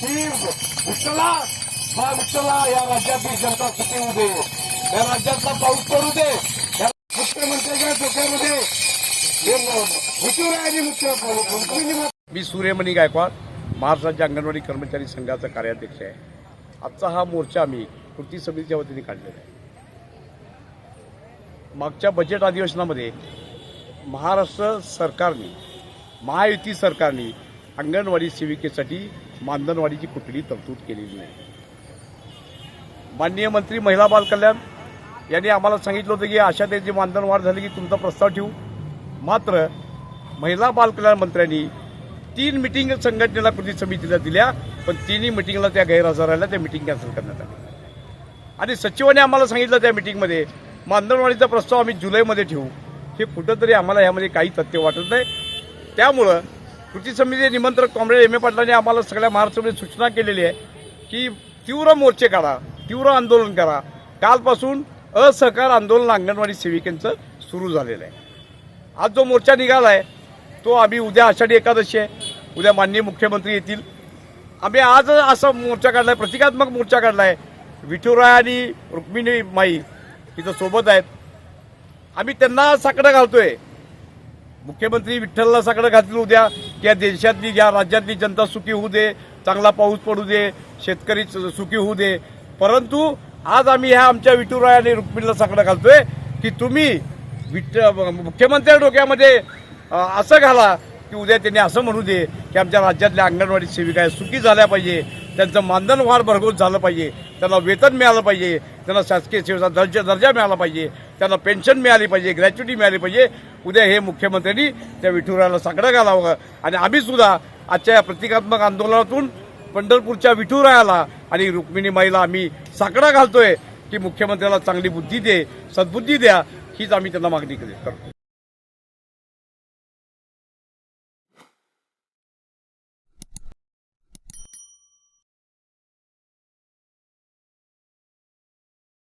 की विठ्ठला हा विठ्ठला या राज्यातली जनता सुखी होऊ दे? या राज्यातला पाऊस पडू दे. या मुख्यमंत्र्यांच्या डोक्यामध्ये मी सूर्यमणी गायकवाड महाराष्ट्राच्या अंगणवाडी कर्मचारी संघाचा कार्याध्यक्ष आहे. आजचा हा मोर्चा आम्ही कृती समितीच्या वतीने काढलेला आहे. मागच्या बजेट अधिवेशनामध्ये महाराष्ट्र सरकारने महायुती सरकारने अंगणवाडी सेविकेसाठी मानधनवाढीची कुठलीही तरतूद केलेली नाही. माननीय मंत्री महिला बाल कल्याण यांनी आम्हाला सांगितलं होतं की अशा त्याची मानधन वाढ झाली की तुमचा प्रस्ताव ठेवू. मात्र महिला बालकल्याण मंत्र्यांनी तीन मिटिंग संघटनेला कृती समितीला दिल्या पण तिन्ही मिटिंगला त्या गैरहजर राहिल्या त्या मिटिंग कॅन्सल करण्यात आली आणि सचिवांनी आम्हाला सांगितलं त्या मिटिंगमध्ये मानधनवाढीचा प्रस्ताव आम्ही जुलैमध्ये ठेवू. हे कुठंतरी आम्हाला यामध्ये काही तथ्य वाटत नाही. त्यामुळं कृती समिती निमंत्रक कॉम्रेड एम ए पाटलांनी आम्हाला सगळ्या महाराष्ट्रामध्ये सूचना केलेली आहे की तीव्र मोर्चे काढा तीव्र आंदोलन करा. कालपासून असहकार आंदोलन अंगणवाडी सेविकांचं सुरू झालेलं आहे. आज जो मोर्चा निघाला आहे तो आम्ही उद्या आषाढी एकादशी आहे. उद्या माननीय मुख्यमंत्री येतील. आम्ही आज असा मोर्चा काढला आहे प्रतिकात्मक मोर्चा काढला आहे विठुराय आणि रुक्मिणी माई इथं सोबत आहेत. आम्ही त्यांना साकडं घालतोय. मुख्यमंत्री विठ्ठलला साकडं घातलं उद्या. या देशातली या राज्यातली जनता सुखी होऊ दे चांगला पाऊस पडू दे शेतकरी सुखी होऊ दे. परंतु आज आम्ही ह्या आमच्या विठुराय आणि रुक्मिणीला सांगणं घालतोय की तुम्ही विठ्ठ मुख्यमंत्र्या डोक्यामध्ये असं घाला की उद्या त्यांनी असं म्हणू दे की आमच्या राज्यातल्या अंगणवाडी सेविका आहे सुखी झाल्या पाहिजे त्यांचं मानधन वाढ भरघोस झालं पाहिजे. त्यांना वेतन मिळालं पाहिजे त्यांना शासकीय सेवेचा दर्जा दर्जा मिळाला पाहिजे त्यांना पेन्शन मिळाली पाहिजे ग्रॅच्युटी मिळाली पाहिजे. उद्या हे मुख्यमंत्र्यांनी त्या विठुराला साकडं घालावं. आणि आम्ही सुद्धा आजच्या या प्रतिकात्मक आंदोलनातून पंढरपूरच्या विठुरायाला आणि रुक्मिणी माईला आम्ही साकडा घालतोय की मुख्यमंत्र्याला चांगली बुद्धी दे सद्बुद्धी द्या हीच आम्ही त्यांना मागणी करतो